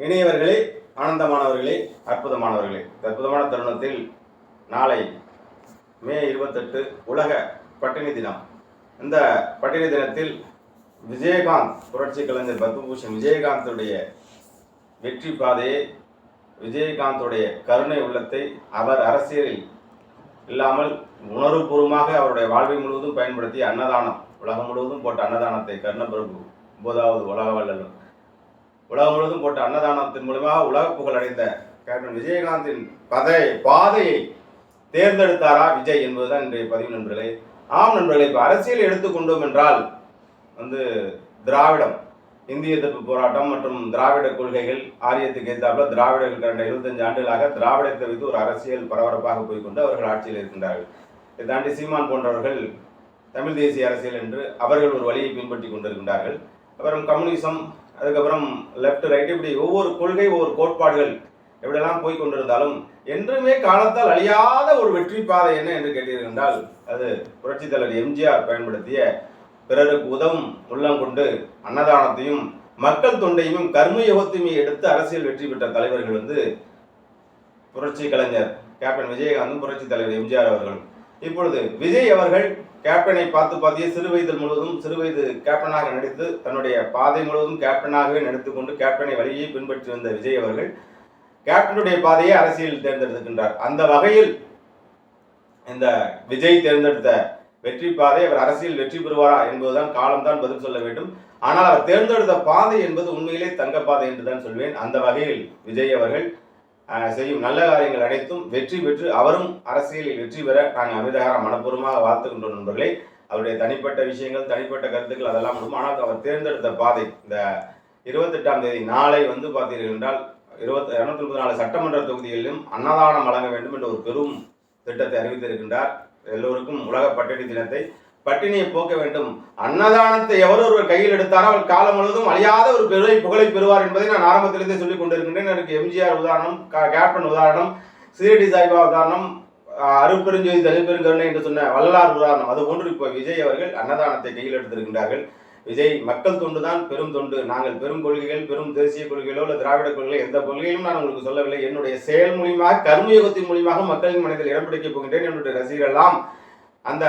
இணையவர்களே ஆனந்தமானவர்களே அற்புதமானவர்களே. அற்புதமான தருணத்தில் நாளை மே இருபத்தெட்டு உலக பட்டினி தினம். இந்த பட்டினி தினத்தில் விஜயகாந்த் புரட்சி கலைஞர் பத்மபூஷன் விஜயகாந்தோடைய வெற்றி பாதையை விஜயகாந்துடைய கருணை உள்ளத்தை அவர் அரசியலில் இல்லாமல் உணர்வுபூர்வமாக அவருடைய வாழ்வை முழுவதும் பயன்படுத்திய அன்னதானம் உலகம் முழுவதும் போட்ட அன்னதானத்தை கர்ணபிரபு ஒன்பதாவது உலக வல்லலும் உலகம் முழுவதும் போட்ட அன்னதானத்தின் மூலமாக உலக புகழ் அடைந்த கேப்டன் விஜயகாந்தின் பதை பாதையை தேர்ந்தெடுத்தாரா விஜய் என்பதுதான் இன்றைய பதிவு நண்பர்களே. ஆம் நண்பர்களே இப்போ அரசியல் எடுத்துக்கொண்டோம் என்றால் வந்து திராவிடம் இந்திய எதிர்ப்பு போராட்டம் மற்றும் திராவிட கொள்கைகள் ஆரியத்துக்கு எதிர்த்தாப்புல திராவிடர்கள் கடந்த இருபத்தஞ்சு ஆண்டுகளாக திராவிடத்தை வைத்து ஒரு அரசியல் பரபரப்பாக போய்க்கொண்டு அவர்கள் ஆட்சியில் இருக்கின்றார்கள். இதை தாண்டி சீமான் போன்றவர்கள் தமிழ் தேசிய அரசியல் என்று அவர்கள் ஒரு வழியை பின்பற்றி கொண்டிருக்கின்றார்கள். அப்புறம் கம்யூனிசம் அதுக்கப்புறம் லெஃப்ட் ரைட் இப்படி ஒவ்வொரு கொள்கை ஒவ்வொரு கோட்பாடுகள் எப்படியெல்லாம் போய் கொண்டிருந்தாலும் என்றுமே காலத்தால் அழியாத ஒரு வெற்றி பாதை என்ன என்று கேட்டீர்கள் என்றால் அது புரட்சித் தலைவர் எம்ஜிஆர் பயன்படுத்திய பிறருக்கு உதவும் உள்ளம் கொண்டு அன்னதானத்தையும் மக்கள் தொண்டையும் கர்மயுகத்தையும் எடுத்து அரசியல் வெற்றி பெற்ற தலைவர்கள் வந்து புரட்சி கலைஞர் கேப்டன் விஜயகாந்தும் புரட்சி தலைவர் எம்ஜிஆர் அவர்களும். இப்பொழுது விஜய் அவர்கள் கேப்டனை பார்த்து பார்த்தியே சிறு வயதில் முழுவதும் சிறு வயது கேப்டனாக நடித்து தன்னுடைய பாதை முழுவதும் கேப்டனாகவே நடித்து கொண்டு கேப்டனை வழியை பின்பற்றி வந்த விஜய் அவர்கள் கேப்டனுடைய பாதையை அரசியல் தேர்ந்தெடுக்கின்றார் அந்த வகையில் இந்த விஜய் தேர்ந்தெடுத்த வெற்றி பாதை அவர் அரசியல் வெற்றி பெறுவாரா என்பதுதான் காலம்தான் பதில் சொல்ல வேண்டும். ஆனால் அவர் தேர்ந்தெடுத்த பாதை என்பது உண்மையிலே தங்க பாதை என்றுதான் சொல்வேன். அந்த வகையில் விஜய் அவர்கள் செய்யும் நல்ல காரியங்கள் அனைத்தும் வெற்றி பெற்று அவரும் அரசியலில் வெற்றி பெற நாங்கள் அமிதகார மனப்பூர்வமாக வாழ்த்துகின்றோம் நண்பர்களே. அவருடைய தனிப்பட்ட விஷயங்கள் தனிப்பட்ட கருத்துக்கள் அதெல்லாம் முடியும் ஆனால் அவர் தேர்ந்தெடுத்த பாதை இந்த இருபத்தெட்டாம் தேதி நாளை வந்து பார்த்தீர்கள் என்றால் இருபத்தி இரநூத்தி முப்பத்தி நாலு சட்டமன்ற தொகுதிகளிலும் அன்னதானம் வழங்க வேண்டும் என்ற ஒரு பெரும் திட்டத்தை அறிவித்திருக்கின்றார். எல்லோருக்கும் உலக பட்டினி தினத்தை பட்டினியை போக்க வேண்டும். அன்னதானத்தை எவர் ஒருவர் கையில் எடுத்தாரோ அவர் காலம் முழுவதும் அழியாத ஒரு பெருவை புகழை பெறுவார் என்பதை நான் ஆரம்பத்திலிருந்தே சொல்லிக் கொண்டிருக்கின்றேன். எனக்கு எம்ஜிஆர் உதாரணம் கேப்டன் உதாரணம் சீரடி சாய்பா உதாரணம் அருப்பெருஞ்சோதி தனிப்பெருங்கருணை என்று சொன்ன வள்ளலார் உதாரணம். அது போன்று இப்போ விஜய் அவர்கள் அன்னதானத்தை கையில் எடுத்திருக்கின்றார்கள். விஜய் மக்கள் தொண்டு தான் பெரும் தொண்டு. நாங்கள் பெரும் கொள்கைகள் பெரும் தேசிய கொள்கைகளோ இல்லை திராவிட கொள்கைகளோ எந்த கொள்கையிலும் நான் உங்களுக்கு சொல்லவில்லை. என்னுடைய செயல் மூலியமாக கர்மயோகத்தின் மூலியமாக மக்களின் மனதில் இடம் பிடிக்கப் போகின்றேன். என்னுடைய ரசிகர்கள் எல்லாம் அந்த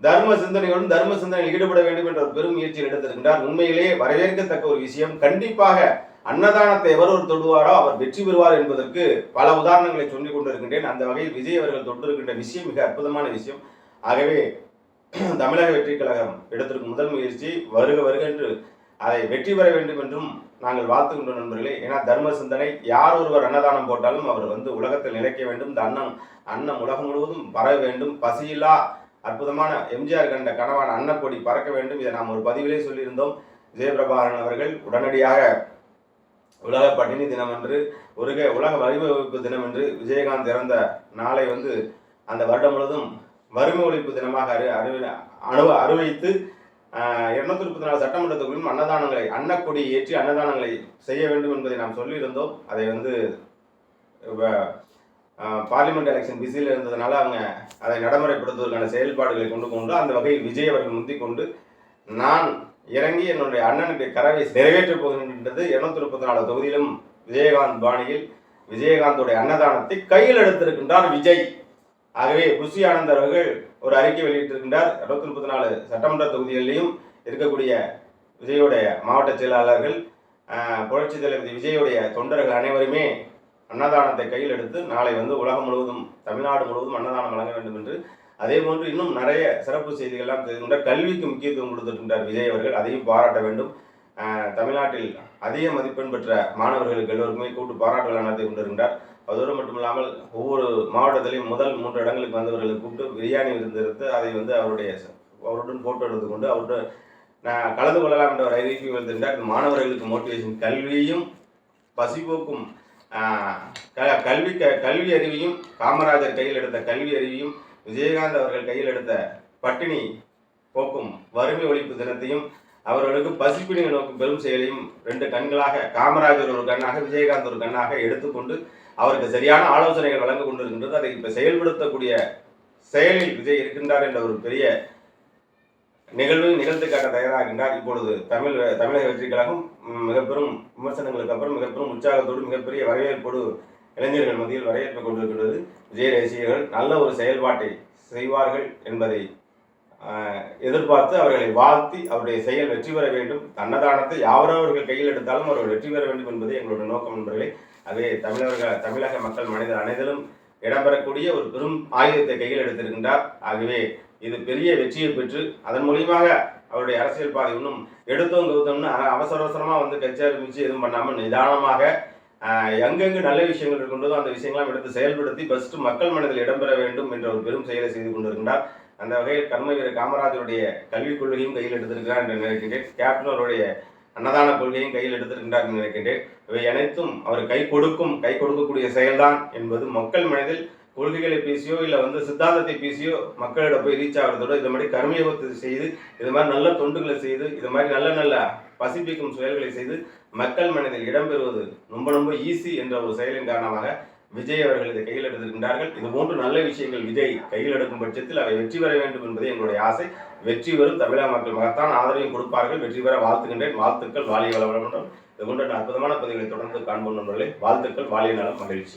தர்ம சிந்தனையோடும் தர்ம சிந்தனையில் ஈடுபட வேண்டும் என்ற ஒரு பெரும் முயற்சியில் எடுத்திருக்கின்றார் உண்மையிலேயே வரவேற்கத்தக்க ஒரு விஷயம் கண்டிப்பாக அன்னதானத்தை எவர் ஒரு தொடுவாரோ அவர் வெற்றி பெறுவார் என்பதற்கு பல உதாரணங்களை சொல்லிக் கொண்டிருக்கின்றேன். அந்த வகையில் விஜய் அவர்கள் தொட்டிருக்கின்ற விஷயம் மிக அற்புதமான விஷயம். ஆகவே தமிழக வெற்றி கழகம் எடுத்திருக்கும் முதல் முயற்சி வருக வருக என்று அதை வெற்றி பெற வேண்டும் என்றும் நாங்கள் வாழ்த்துகின்ற நண்பர்களே. ஏன்னா தர்ம சிந்தனை யார் ஒருவர் அன்னதானம் போட்டாலும் அவர் வந்து உலகத்தில் நிலைக்க வேண்டும். இந்த அன்னம் அன்னம் உலகம் முழுவதும் பரவ வேண்டும். பசியில்லா அற்புதமான எம்ஜிஆர் கண்ட கனவான அன்னக்கொடி பறக்க வேண்டும். இதை நாம் ஒரு பதிவிலே சொல்லியிருந்தோம். ஜெயபிரபாகரன் அவர்கள் உடனடியாக உலக பட்டினி தினம் என்று ஒரு உலக வறுமை தினம் என்று விஜயகாந்த் இறந்த நாளை வந்து அந்த வருடம் முழுவதும் வறுமை ஒழிப்பு தினமாக அறி அறிவி அணு அறிவித்து இருநூத்தி முப்பத்தி நாலு சட்டமன்ற தொகுதியிலும் அன்னதானங்களை அன்னக்கொடி ஏற்றி அன்னதானங்களை செய்ய வேண்டும் என்பதை நாம் சொல்லியிருந்தோம். அதை வந்து பார்லிமெண்ட் எலெக்ஷன் பிஸியில் இருந்ததுனால அவங்க அதை நடைமுறைப்படுத்துவதற்கான செயல்பாடுகளை கொண்டு கொண்டு அந்த வகையில் விஜய் அவர்கள் முந்தி கொண்டு நான் இறங்கி என்னுடைய அண்ணனுக்கு கரவை நிறைவேற்றப் போகின்றது இருநூத்தி முப்பத்தி நாலு தொகுதியிலும் விஜயகாந்த் பாணியில் விஜயகாந்தோடைய அன்னதானத்தை கையில் எடுத்திருக்கின்றார் விஜய். ஆகவே புஷி ஆனந்த் அவர்கள் ஒரு அறிக்கை வெளியிட்டிருக்கின்றார். இருநூத்தி முப்பத்தி நாலு சட்டமன்ற தொகுதிகளிலையும் இருக்கக்கூடிய விஜயோடைய மாவட்ட செயலாளர்கள் புரட்சி தலைவர் விஜயோடைய தொண்டர்கள் அனைவருமே அன்னதானத்தை கையில் எடுத்து நாளை வந்து உலகம் முழுவதும் தமிழ்நாடு முழுவதும் அன்னதானம் வழங்க வேண்டும் என்று. அதே போன்று இன்னும் நிறைய சிறப்பு செய்திகள்லாம் தெரிகின்றார் கல்விக்கு முக்கியத்துவம் கொடுத்திருக்கின்றார் விஜய் அவர்கள். அதையும் பாராட்ட வேண்டும். தமிழ்நாட்டில் அதிக மதிப்பெண் பெற்ற மாணவர்களுக்கு எல்லோருக்குமே கூட்டு பாராட்டுகள் நடத்தி கொண்டிருக்கின்றார். அதோடு மட்டுமில்லாமல் ஒவ்வொரு மாவட்டத்திலையும் முதல் மூன்று இடங்களுக்கு வந்தவர்களை கூப்பிட்டு பிரியாணி விருந்தெடுத்து அதை வந்து அவருடைய அவருடன் போட்டோ எடுத்துக்கொண்டு அவருடன் நான் கலந்து கொள்ளலாம் என்ற ஒரு அறிவிப்பு வந்திருந்தார் மாணவர்களுக்கு மோட்டிவேஷன் கல்வியையும் பசிபோக்கும் கல்வி க கல்வி அறிவையும் காமராஜர் கையில் எடுத்த கல்வி அறிவையும் விஜயகாந்த் அவர்கள் கையில் எடுத்த பட்டினி போக்கும் வறுமை ஒழிப்பு தினத்தையும் அவர்களுக்கு பசிப்பினை நோக்கும் பெரும் செயலையும் ரெண்டு கண்களாக காமராஜர் ஒரு கண்ணாக விஜயகாந்த் ஒரு கண்ணாக எடுத்துக்கொண்டு அவருக்கு சரியான ஆலோசனைகள் வழங்க கொண்டிருக்கின்றது. அதை இப்போ செயல்படுத்தக்கூடிய செயலில் விஜய் இருக்கின்றார் என்ற ஒரு பெரிய நிகழ்வு நிகழ்த்து காட்ட தயாராகின்றார். இப்பொழுது தமிழ் தமிழக வெற்றிக் கழகம் மிகப்பெரும் விமர்சனங்களுக்கு அப்புறம் மிகப்பெரும் உற்சாகத்தோடு மிகப்பெரிய வரவேற்போடு இளைஞர்கள் மத்தியில் வரவேற்பு கொண்டிருக்கின்றது. விஜய் ரசிகர்கள் நல்ல ஒரு செயல்பாட்டை செய்வார்கள் என்பதை எதிர்பார்த்து அவர்களை வாழ்த்தி அவருடைய செயல் வெற்றி பெற வேண்டும். அன்னதானத்தை யாவரவர்கள் கையில் எடுத்தாலும் அவர்கள் வெற்றி பெற வேண்டும் என்பதே எங்களுடைய நோக்கம் நண்பர்களே. அதே தமிழக தமிழக மக்கள் மனிதர் அனைவரும் இடம்பெறக்கூடிய ஒரு பெரும் ஆயுதத்தை கையில் எடுத்திருக்கின்றார். ஆகவே இது பெரிய வெற்றியை பெற்று அதன் மூலியமாக அவருடைய அரசியல் பாதை இன்னும் எடுத்தோம் கவுத்தோம்னு அவசர அவசரமாக வந்து கட்சி ஆரம்பித்து எதுவும் பண்ணாமல் நிதானமாக எங்கெங்கு நல்ல விஷயங்கள் இருக்கின்றதோ அந்த விஷயங்களாம் எடுத்து செயல்படுத்தி ஃபஸ்ட்டு மக்கள் மனதில் இடம்பெற வேண்டும் என்ற ஒரு பெரும் செயலை செய்து கொண்டிருக்கின்றார். அந்த வகையில் கர்ம வீரர் காமராஜருடைய கல்விக் கொள்கையும் கையில் எடுத்திருக்கிறார் என்று நினைக்கின்றேன். கேப்டன் அவருடைய அன்னதான கொள்கையும் கையில் எடுத்திருக்கின்றார் என்று நினைக்கின்றேன். இவை அனைத்தும் அவர் கை கொடுக்கும் கை கொடுக்கக்கூடிய செயல்தான் என்பது மக்கள் மனதில் கொள்கைகளை பேசியோ இல்லை வந்து சித்தாந்தத்தை பேசியோ மக்களிடம் போய் ரீச் ஆகிறதோட இது மாதிரி கர்மயோகத்தை செய்து இது மாதிரி நல்ல தொண்டுகளை செய்து இது மாதிரி நல்ல நல்ல பசிப்பிக்கும் செயல்களை செய்து மக்கள் மனதில் இடம்பெறுவது ரொம்ப ரொம்ப ஈஸி என்ற ஒரு செயலின் காரணமாக விஜய் அவர்கள் இதை கையில் எடுத்திருக்கின்றார்கள். இது போன்று நல்ல விஷயங்கள் விஜய் கையில் எடுக்கும் பட்சத்தில் அவை வெற்றி பெற வேண்டும் என்பது எங்களுடைய ஆசை. வெற்றி பெறும் தமிழக மக்கள் மகத்தான் ஆதரவையும் கொடுப்பார்கள். வெற்றி பெற வாழ்த்துகின்றேன். வாழ்த்துக்கள் வாலிய வளவளம் இது போன்ற அற்புதமான பதிவுகளை தொடர்ந்து காண்போம் நண்பர்களே. வாழ்த்துக்கள் வாலிய நலம் மகிழ்ச்சி.